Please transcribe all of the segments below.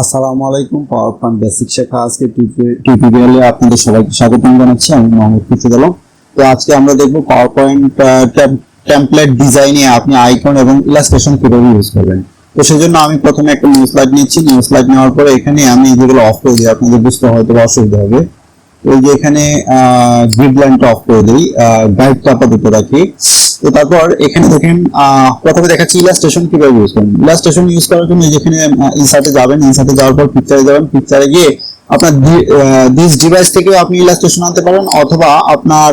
আসসালামু আলাইকুম power point basic শেখা আজকে টিউটোরিয়ালে আপনাদের সবাইকে স্বাগতম জানাচ্ছি। আমি মোহাম্মদ খুশিদ আলম। তো আজকে আমরা দেখব পাওয়ার পয়েন্ট টেমপ্লেট ডিজাইনে আপনি আইকন এবং ইলাস্ট্রেশন কীভাবে ইউজ করবেন। তো সেজন্য আমি প্রথমে একটা নিউজ স্লাইড নিচ্ছি। নিউজ স্লাইড নেওয়ার পরে এখানে আমি যেগুলো অফ করে দিই, আপনাদের বুঝতে হয়তো অসুবিধা হবে। এই যে এখানে গ্রিড লাইনটা অফ করে দিই। গাইডটা আপাতত রাখি। তো তারপর এখানে দেখেন প্রথমে দেখাচ্ছি ইলাস্ট্রেশন কীভাবে ইউজ করবেন ইলাস্ট্রেশন ইউজ করার জন্য যেখানে ইনসার্টে যাবেন। ইনসার্টে যাওয়ার পর পিকচারে যাবেন। পিকচারে গিয়ে আপনার দিস ডিভাইস থেকে আপনি ইলাস্ট্রেশন আনতে পারেন, অথবা আপনার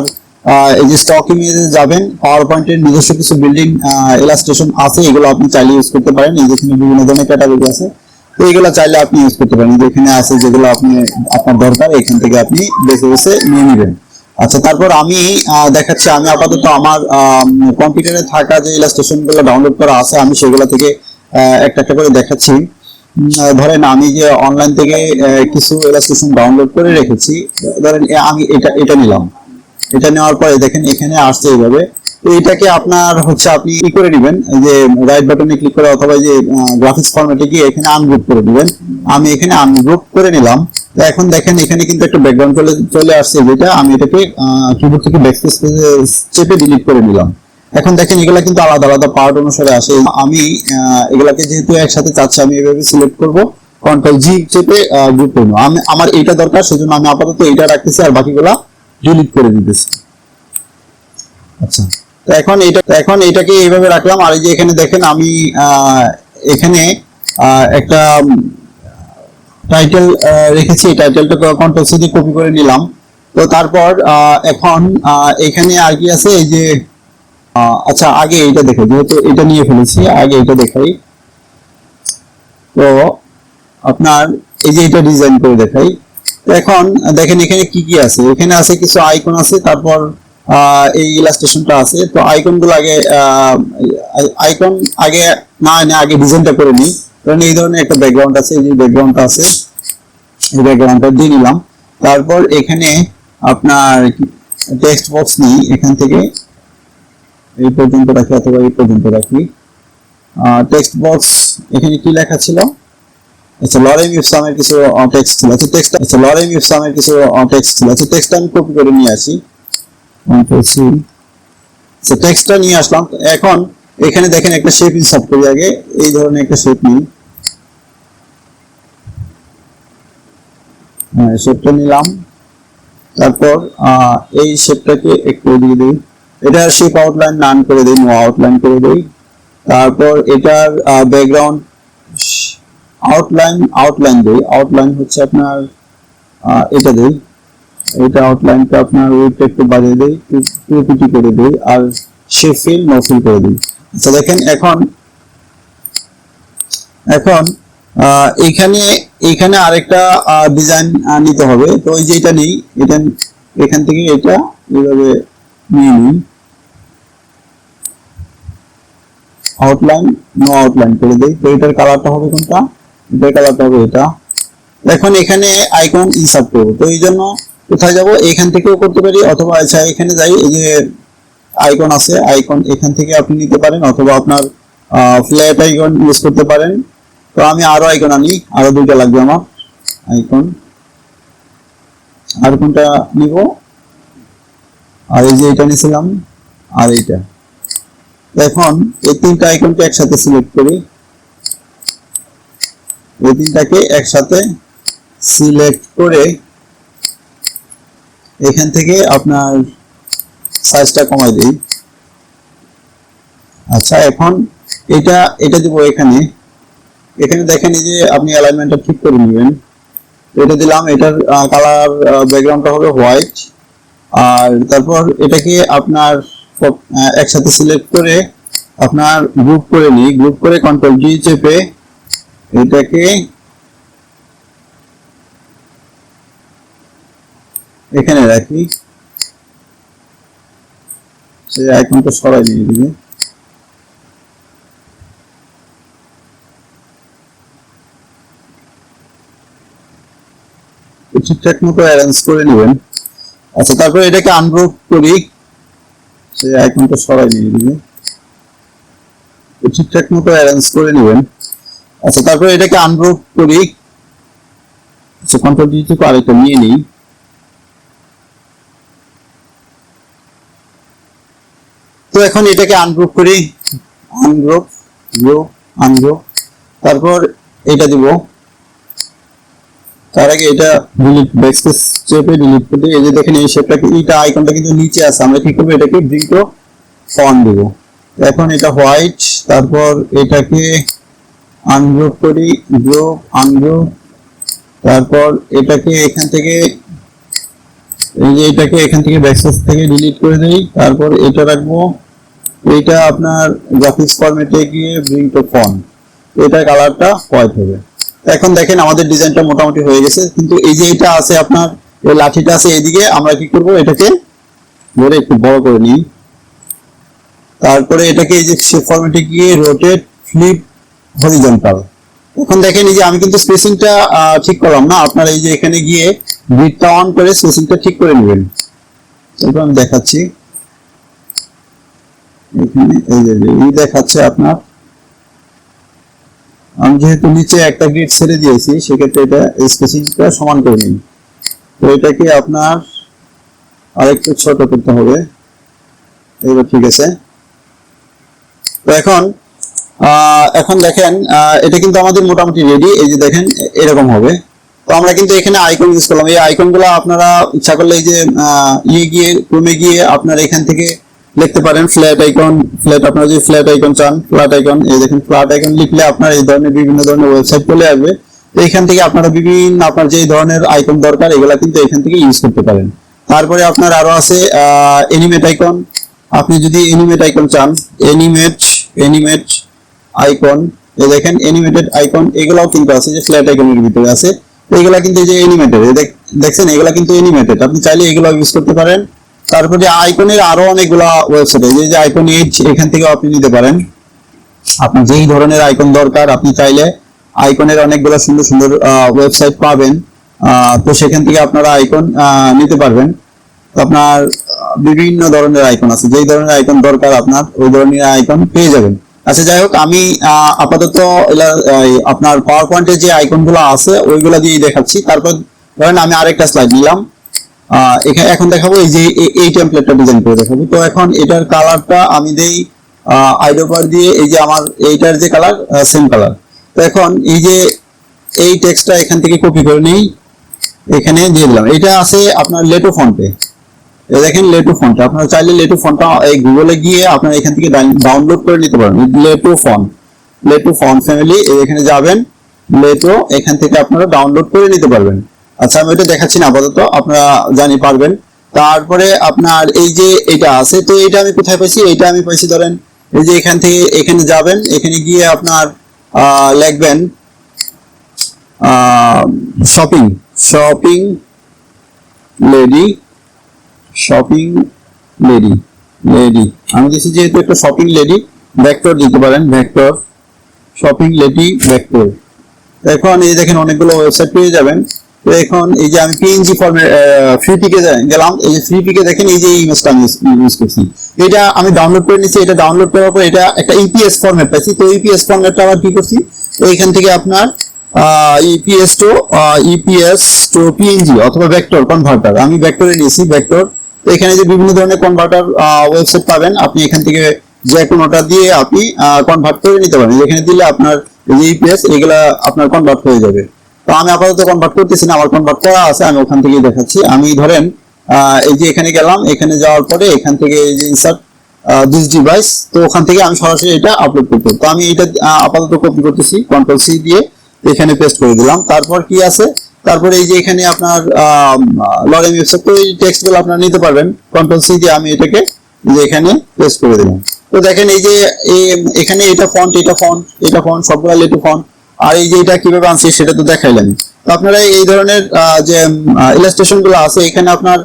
এই যে স্টক ইমেজে যাবেন পাওয়ার পয়েন্টের নিজস্ব কিছু বিল্ডিং ইলাস্ট্রেশন আছে, এগুলো আপনি চাইলে ইউজ করতে পারেন। এই যেখানে বিভিন্ন ধরনের ক্যাটাগরি আছে, তো এগুলো চাইলে আপনি ইউজ করতে পারেন। যেখানে আছে যেগুলো আপনি, আপনার দরকার, এখান থেকে আপনি বেছে বেছে নিয়ে নেবেন। আচ্ছা তারপর আমি দেখাচ্ছি, আমি আপাতত আমার কম্পিউটারে থাকা যে ইলাস্ট্রেশনগুলো ডাউনলোড করা আছে, আমি সেগুলো থেকে একটা একটা করে দেখাচ্ছি। ধরেন আমি যে অনলাইন থেকে কিছু ইলাস্ট্রেশন ডাউনলোড করে রেখেছি, ধরেন আমি এটা এটা নিলাম। এটা নেওয়ার পরে দেখেন এখানে আসছে এইভাবে। এটাকে আপনার হচ্ছে আপনি কি করে নেবেন? এই যে রাইট বাটনে ক্লিক করে অথবা যে গ্রাফিক্স ফরম্যাটে গিয়ে এখানে আনগ্রুপ করে দিবেন। আমি এখানে আনগ্রুপ করে নিলাম। তো এখন দেখেন এখানে কিন্তু একটা ব্যাকগ্রাউন্ড চলে চলে আসছে, যেটা আমি এটাকে কিবোর্ড থেকে ব্যাকস্পেস চেপে ডিলিট করে নিলাম। এখন দেখেন এগুলা কিন্তু আলাদা আলাদা পার্ট অনুসারে আসে। আমি এগুলাকে যেহেতু একসাথে চাচ্ছি, আমি এভাবে সিলেক্ট করব। কন্ট্রোল জি চেপে গ্রুপ করব আমি, আমার এটা দরকার, সেজন্য আমি আপাতত এটা রাখতেছি আর বাকিগুলা ডিলিট করে দিতেছি। আচ্ছা। এখন এটা এখন এটাকে এইভাবে রাখলাম। আর এই যে এখানে দেখেন আমি এখানে একটা টাইটেল রেখেছি। টাইটেলটা কন্ট্রোল সি দিয়ে কপি করে নিলাম। তো তারপর এখন এখানে আর কি আছে? এই যে আচ্ছা আগে এইটা দেখো। যেহেতু এটা নিয়ে ফেলেছি, আগে এটা দেখাই। তো আপনার এই যে এটা ডিজাইন করে দেখাই। তো এখন দেখেন এখানে কি কি আছে? এখানে আছে কিছু আইকন আছে, তারপর এই ইলাস্ট্রেশনটা আছে। তো আইকনগুলো আগে আইকন আগে, না না, আগে ডিজাইনটা করে নিই। কারণ এই ধরনের একটা ব্যাকগ্রাউন্ড আছে, এই যে ব্যাকগ্রাউন্ডটা আছে, এই ব্যাকগ্রাউন্ডটা দিয়ে নিলাম। তারপর এখানে আপনার টেক্সট বক্স নিই, এখান থেকে। এই পর্যন্ত রাখি, অথবা এই পর্যন্ত রাখি। টেক্সট বক্স এখানে কি লেখা ছিল? আচ্ছা লরেম ইফসামের কিছু টেক্সট ছিল। আচ্ছা টেক্সট আচ্ছা লরেম ইফসামের কিছু টেক্সট ছিল। আচ্ছা টেক্সটটা আমি কপি করে নিয়ে আসি। কন্ট্রোল সি টেক্সটটা নিয়ে আসলাম। এখন এখানে দেখেন একটা শেপ ইনসার্ট করি আগে। এই ধরনের একটা শেপ নিই। হ্যাঁ শেপটা নিলাম। তারপর এই শেপটাকে একটু দিয়ে দিই। এটা শেপ আউটলাইন নান করে দিই নো আউটলাইন করে দিই। তারপর এটার ব্যাকগ্রাউন্ড আউটলাইন আউটলাইন দিই। আউটলাইন হচ্ছে আপনার এটা দিই। এটা আউটলাইনটা আপনার ওয়েটটা একটু বাড়িয়ে দিই টু পিটি করে দিই, আর শেপ ফিল নো করে দিই। আচ্ছা দেখেন এখন এখন এখানে এখানে আরেকটা ডিজাইন নিতে হবে। তো ওই যে এটা নেই, এটা, এখান থেকে এটা এইভাবে নিয়ে নিই আউটলাইন নো আউটলাইন করে দেই। তো এটার কালারটা হবে কোনটা? এটার কালারটা হবে এটা। এখন এখানে আইকন ইনসার্ট করব তো এই জন্য কোথায় যাব? এখান থেকেও করতে পারি, অথবা আচ্ছা এখানে যাই, এই যে আইকন আছে আইকন এখান থেকে আপনি নিতে পারেন, অথবা আপনার ফ্ল্যাট আইকন ইউজ করতে পারেন। তো আমি আরও আইকন আনি, আরও দুইটা লাগবে আমার আইকন আর কোনটা নিব? আর এই যে এটা নিয়েছিলাম, আর এইটা। এখন এই তিনটা আইকনকে একসাথে সিলেক্ট করি। এই তিনটাকে একসাথে সিলেক্ট করে এখান থেকে আপনার সাইজটা কমাই দিই। আচ্ছা এখন এটা এটা দিব এখানে। এখানে দেখেন এই যে আপনি অ্যালাইনমেন্টটা ঠিক করে নেবেন। এটা দিলাম, এটার কালার ব্যাকগ্রাউন্ডটা হবে হোয়াইট আর তারপর এটাকে আপনার একসাথে সিলেক্ট করে আপনার গ্রুপ করে নিই। গ্রুপ করে কন্ট্রোল জি চেপে এটাকে এখানে রাখি। সেই আইকনটা সরাই দিয়ে দিবে ঠিকঠাক মতো অ্যারেঞ্জ করে নেবেন। আচ্ছা তারপর এটাকে আনগ্রুপ করি। সেই আইকনটা সরাই দিয়ে দিবে ঠিকঠাক মতো অ্যারেঞ্জ করে নেবেন। আচ্ছা তারপর এটাকে আনগ্রুপ করি। আচ্ছা কন্ট্রোল ডি থেকে আরেকটা নিয়ে নিই। তো এখন এটাকে আনগ্রুপ করি। আনগ্রুপ গ্রুপ আনগ্রুপ তারপর এটা দিব। তার আগে এটা ডিলিট ব্যাকস্পেস চেপে ডিলিট করে এই যে দেখেন, এই শেপটাকে এইটা আইকনটা কিন্তু নিচে আছে। আমরা কি করব? এটাকে ব্রিং টু ফন দিব। এখন এটা হোয়াইট তারপর এটাকে আনগ্রুপ করি। গ্রুপ আনগ্রুপ তারপর এটাকে এখান থেকে এই যে এটাকে এখান থেকে ব্যাকস্পেস থেকে ডিলিট করে দেই, তারপর এটা রাখব। এইটা আপনার গ্রাফিক্স ফরম্যাটে গিয়ে ব্রিং টু ফন এটা কালারটা হোয়াইট হবে। এখন দেখেন আমাদের ডিজাইনটা মোটামুটি হয়ে গেছে, কিন্তু এই যে এটা আছে আপনার, এই লাঠিটা আছে এদিকে আমরা কি করব, এটাকে ধরে একটু বড় করে নিই। তারপরে এটাকে এই যে শেপ ফরম্যাটে গিয়ে রোটেট ফ্লিপ হরিজন্টাল এখন দেখেন এই যে আমি কিন্তু স্পেসিংটা ঠিক করলাম না, আপনারা এই যে এখানে গিয়ে গ্রিডটা অন করে স্পেসিংটা ঠিক করে নেবেন। এরপর আমি দেখাচ্ছি। এখানে এই যে, এই দেখাচ্ছে আপনার। আমি যেহেতু নিচে একটা গ্রিড ছেড়ে দিয়েছি, সেক্ষেত্রে এটা স্পেসিংটা সমান করে নিন। তো এটাকে আপনার আরেকটু ছোট করতে হবে। এবার ঠিক আছে। তো এখন এখন দেখেন এটা কিন্তু আমাদের মোটামুটি রেডি এই যে দেখেন, এরকম হবে। তো আমরা কিন্তু এখানে আইকন ইউজ করলাম। এই আইকনগুলো আপনারা ইচ্ছা করলে এই যে ইয়ে গিয়ে ক্রমে গিয়ে আপনারা এখান থেকে লিখতে পারেন। ফ্ল্যাট আইকন ফ্ল্যাট আপনারা যদি ফ্ল্যাট আইকন চান ফ্ল্যাট আইকন এই দেখেন ফ্ল্যাট আইকন লিখলে আপনার এই ধরনের বিভিন্ন ধরনের ওয়েবসাইট চলে আসবে। এখান থেকে আপনারা বিভিন্ন, আপনার যে ধরনের আইকন দরকার, এগুলা কিন্তু এখান থেকে ইউজ করতে পারেন। তারপরে আপনার আরও আছে এনিমেট আইকন আপনি যদি এনিমেট আইকন চান এনিমেট এনিমেট আইকন এই দেখেন এনিমেটেড আইকন এগুলাও কিন্তু আছে যে ফ্ল্যাট আইকনের ভিতরে আছে। এগুলা কিন্তু এই যে এনিমেটেড দেখছেন, এগুলা কিন্তু এনিমেটেড আপনি চাইলে এগুলো ইউজ করতে পারেন। তারপরে আইকনের আরও অনেকগুলা ওয়েবসাইট এই যে আইকন এইচ এখান থেকে আপনি নিতে পারেন। আপনার যেই ধরনের আইকন দরকার, আপনি চাইলে আইকনের অনেকগুলো সুন্দর সুন্দর ওয়েবসাইট পাবেন। তো সেখান থেকে আপনারা আইকন নিতে পারবেন। আপনার বিভিন্ন ধরনের আইকন আছে। যেই ধরনের আইকন দরকার আপনার, ওই ধরনের আইকন পেয়ে যাবেন। আচ্ছা যাই হোক, আমি আপাতত আপনার পাওয়ার পয়েন্টে যে আইকনগুলো আছে, ওইগুলো দিয়ে দেখাচ্ছি। তারপর ধরেন আমি আরেকটা স্লাইড নিলাম। এখানে এখন দেখাবো এই যে এই টেমপ্লেটটা ডিজাইন করে দেখাবো। তো এখন এটার কালারটা আমি দেই আইডোপার দিয়ে এই যে আমার এইটার যে কালার সেম কালার তো এখন এই যে এই টেক্সটটা এখান থেকে কপি করে নেই। এখানে দিয়ে দিলাম। এটা আছে আপনার লেটো ফন্টে দেখেন লেটু ফন্ট আপনারা চাইলে লেটু ফোনটা এই গুগলে গিয়ে আপনারা এখান থেকে ডাউনলোড করে নিতে পারেন Lato font Lato font family এখানে যাবেন লেটু এখান থেকে আপনারা ডাউনলোড করে নিতে পারবেন। আচ্ছা আমি এটা দেখাচ্ছি না, আপাতত। আপনারা জানি পারবেন। তারপরে আপনার এই যে এটা আছে, তো এটা আমি কোথায় পাইছি? এটা আমি পাইছি ধরেন, এই যে এখান থেকে এখানে যাবেন, এখানে গিয়ে আপনার লিখবেন shopping shopping lady shopping lady lady আমি দিচ্ছি যেহেতু একটা শপিং লেডি ভেক্টর দিতে পারেন ভেক্টর শপিং লেডি ভেক্টর এখন এই দেখেন অনেকগুলো ওয়েবসাইট পেয়ে যাবেন। তো এখন এই যে আমি পিএনজি ফর্মে ফ্রি পিকে গেলাম, এই যে ফ্রি পিকে দেখেন এই যে ইমেজটা আমি ইউজ করছি। এটা আমি ডাউনলোড করে নিচ্ছি এটা ডাউনলোড করার পর এটা একটা ইপিএস ফর্মেট পাইছি। তো ইপিএস ফরম্যাটটা আবার কি করছি? তো এখান থেকে আপনার EPS to EPS to PNG অথবা ভেক্টর কনভার্টার আমি ভেক্টরে নিয়েছি ভেক্টর তো এখানে যে বিভিন্ন ধরনের কনভার্টার ওয়েবসাইট পাবেন, আপনি এখান থেকে যে কোনোটা দিয়ে আপনি কনভার্ট করে নিতে পারেন। এখানে দিলে আপনার যে ইপিএস এগুলা আপনার কনভার্ট হয়ে যাবে। তো আমি আপাতত কনভার্ট করতেছি না, আমার কনভার্ট করা আছে, আমি ওখান থেকেই দেখাচ্ছি। আমি ধরেন এই যে এখানে গেলাম, এখানে যাওয়ার পরে এখান থেকে এই যে ইনসার্ট দিস ডিভাইস তো ওখান থেকে আমি সরাসরি এটা আপলোড করতে তো আমি এটা আপাতত কপি করতেছি কন্ট্রোল সি দিয়ে। এখানে পেস্ট করে দিলাম। তারপর কি আছে? তারপরে এই যে এখানে আপনার লরেম ওয়েবসাইট তো এই টেক্সটগুলো আপনারা নিতে পারবেন। কন্ট্রোল সি দিয়ে আমি এটাকে যে এখানে পেস্ট করে দিলাম। তো দেখেন এই যে এখানে এটা ফন্ট এটা ফন্ট এটা ফন্ট সবগুলো লেটু ফন্ট আর এই যে এটা কীভাবে আনছি সেটা তো দেখাইলাম। তো আপনারা এই ধরনের যে ইলাস্ট্রেশনগুলো আছে, এখানে আপনার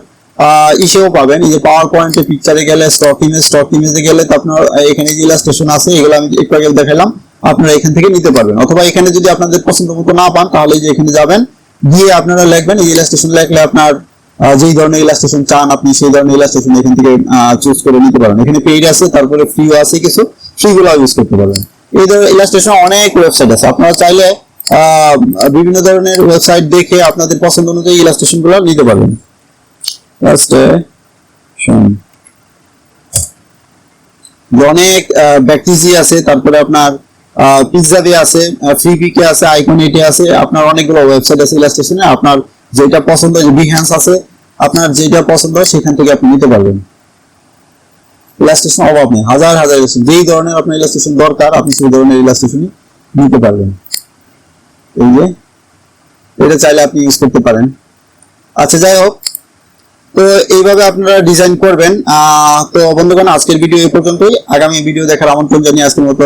ইসেও পাবেন। এই যে পাওয়ার পয়েন্টে পিকচারে গেলে স্টক ইমেজ স্টক ইমেজে গেলে তো আপনার এখানে যে ইলাস্ট্রেশন আছে, এগুলো আমি একটু আগে দেখালাম। আপনারা এখান থেকে নিতে পারবেন। অথবা এখানে যদি আপনাদের পছন্দ মতো না পান তাহলে যে এখানে যাবেন, গিয়ে আপনারা লিখবেন, এই ইলাস্ট্রেশন লিখলে আপনার যেই ধরনের ইলাস্ট্রেশন চান, আপনি সেই ধরনের ইলাস্ট্রেশন এখান থেকে চুজ করে নিতে পারেন। এখানে পেইড আছে, তারপরে ফ্রি আছে কিছু ফ্রি গুলো ইউজ করতে পারবেন। এই ধরনের ইলাস্ট্রেশন অনেক ওয়েবসাইট আছে। আপনারা চাইলে বিভিন্ন ধরনের ওয়েবসাইট দেখে আপনাদের পছন্দ অনুযায়ী ইলাস্ট্রেশনগুলো নিতে পারবেন. অনেক ব্যাকটিজি আছে, তারপরে আপনার পিৎজা দিয়ে আছে ফ্রি পিকে আছে আইকন এটি আছে, আপনার অনেকগুলো ওয়েবসাইট আছে ইলাস্ট্রেশনে আপনার যেটা পছন্দ হয় বিহ্যান্স আছে, আপনার যেটা পছন্দ হয় সেখান থেকে আপনি নিতে পারবেন। ইলাস্ট্রেশন অভাব নেই, হাজার হাজার যেই ধরনের আপনার ইলাস্ট্রেশন দরকার, আপনি সেই ধরনের ইলাস্ট্রেশনই নিতে পারবেন। এই যে, এটা চাইলে আপনি ইউজ করতে পারেন। আচ্ছা যাই হোক, তো এইভাবে আপনারা ডিজাইন করবেন। তো বন্ধুগণ, আজকের ভিডিও এই পর্যন্তই। আগামী ভিডিও দেখার আমন্ত্রণ জানিয়ে আজকের মতো